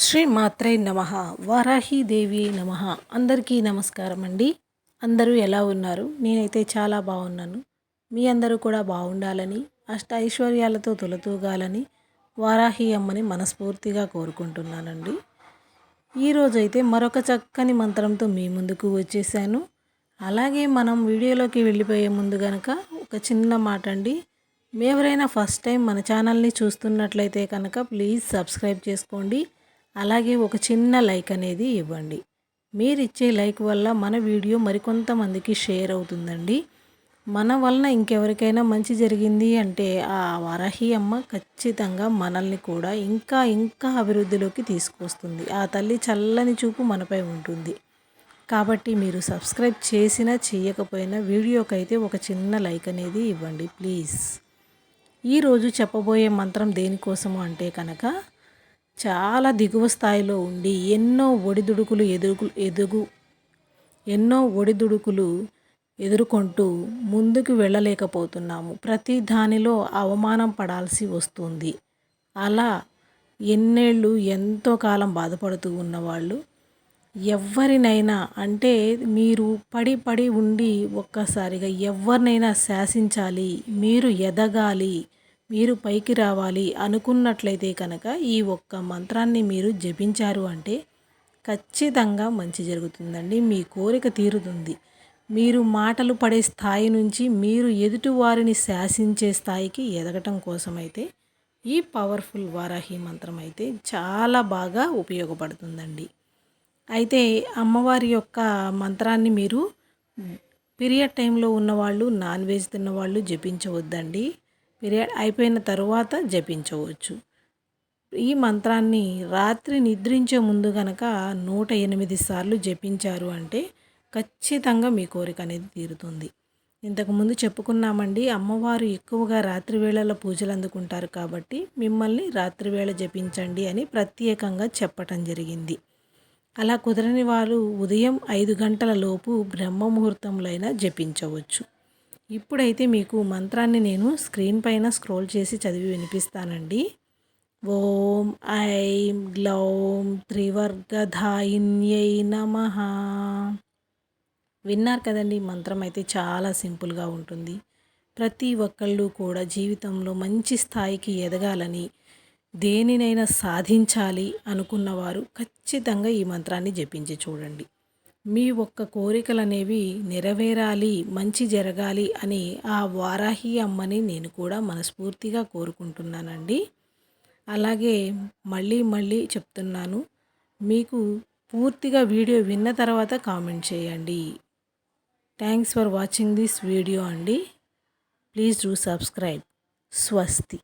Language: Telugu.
శ్రీ మాత్రే నమ. వారాహీదేవి నమ. అందరికీ నమస్కారం అండి. అందరూ ఎలా ఉన్నారు? నేనైతే చాలా బాగున్నాను. మీ అందరూ కూడా బాగుండాలని అష్ట ఐశ్వర్యాలతో తొలతూగాలని వారాహి అమ్మని మనస్ఫూర్తిగా కోరుకుంటున్నానండి. ఈరోజైతే మరొక చక్కని మంత్రంతో మీ ముందుకు వచ్చేసాను. అలాగే మనం వీడియోలోకి వెళ్ళిపోయే ముందు కనుక ఒక చిన్న మాట అండి ఎవరైనా ఫస్ట్ టైం మన ఛానల్ని చూస్తున్నట్లయితే కనుక ప్లీజ్ సబ్స్క్రైబ్ చేసుకోండి. అలాగే ఒక చిన్న లైక్ అనేది ఇవ్వండి. మీరు ఇచ్చే లైక్ వల్ల మన వీడియో మరికొంతమందికి షేర్ అవుతుందండి. మన వలన ఇంకెవరికైనా మంచి జరిగింది అంటే ఆ వరహి అమ్మ ఖచ్చితంగా మనల్ని కూడా ఇంకా ఇంకా అభివృద్ధిలోకి తీసుకొస్తుంది. ఆ తల్లి చల్లని చూపు మనపై ఉంటుంది. కాబట్టి మీరు సబ్స్క్రైబ్ చేసినా చేయకపోయినా వీడియోకైతే ఒక చిన్న లైక్ అనేది ఇవ్వండి ప్లీజ్. ఈరోజు చెప్పబోయే మంత్రం దేనికోసము అంటే కనుక చాలా దిగువ స్థాయిలో ఉండి ఎన్నో ఒడిదుడుకులు ఎదుగు ఎదుగు ఎన్నో ఒడిదుడుకులు ఎదుర్కొంటూ ముందుకు వెళ్ళలేకపోతున్నాము. ప్రతి దానిలో అవమానం పడాల్సి వస్తుంది. అలా ఎన్నేళ్ళు ఎంతో కాలం బాధపడుతూ ఉన్నవాళ్ళు ఎవరినైనా అంటే మీరు పడి పడి ఉండి ఒక్కసారిగా ఎవరినైనా శాసించాలి మీరు ఎదగాలి మీరు పైకి రావాలి అనుకున్నట్లయితే కనుక ఈ ఒక్క మంత్రాన్ని మీరు జపించారు అంటే ఖచ్చితంగా మంచి జరుగుతుందండి. మీ కోరిక తీరుతుంది. మీరు మాటలు పడే స్థాయి నుంచి మీరు ఎదుటి వారిని శాసించే స్థాయికి ఎదగటం కోసమైతే ఈ పవర్ఫుల్ వారాహి మంత్రం అయితే చాలా బాగా ఉపయోగపడుతుందండి. అయితే అమ్మవారి యొక్క మంత్రాన్ని మీరు పీరియడ్ టైంలో ఉన్నవాళ్ళు నాన్ వెజ్ తిన్నవాళ్ళు జపించవద్దండి. పీరియడ్ అయిపోయిన తరువాత జపించవచ్చు. ఈ మంత్రాన్ని రాత్రి నిద్రించే ముందు కనుక నూట ఎనిమిది సార్లు జపించారు అంటే ఖచ్చితంగా మీ కోరిక అనేది తీరుతుంది. ఇంతకుముందు చెప్పుకున్నామండి అమ్మవారు ఎక్కువగా రాత్రి వేళల పూజలు అందుకుంటారు కాబట్టి మిమ్మల్ని రాత్రి వేళ జపించండి అని ప్రత్యేకంగా చెప్పటం జరిగింది. అలా కుదరని వారు ఉదయం ఐదు గంటల లోపు బ్రహ్మ ముహూర్తంలో అయినా జపించవచ్చు. ఇప్పుడైతే మీకు మంత్రాన్ని నేను స్క్రీన్ పైన స్క్రోల్ చేసి చదివి వినిపిస్తానండి. ఓం ఐం గ్లౌం త్రివర్గధాయిన్యై నమ. విన్నారు కదండి మంత్రం అయితే చాలా సింపుల్గా ఉంటుంది. ప్రతి ఒక్కళ్ళు కూడా జీవితంలో మంచి స్థాయికి ఎదగాలని దేనినైనా సాధించాలి అనుకున్నవారు ఖచ్చితంగా ఈ మంత్రాన్ని జపించి చూడండి. మీ ఒక్క కోరికలనేవి నెరవేరాలి మంచి జరగాలి అని ఆ వారాహి అమ్మని నేను కూడా మనస్ఫూర్తిగా కోరుకుంటున్నానండి. అలాగే మళ్ళీ మళ్ళీ చెప్తున్నాను మీకు పూర్తిగా వీడియో విన్న తర్వాత కామెంట్ చేయండి. Thanks for watching this video అండి. Please do subscribe. స్వస్తి.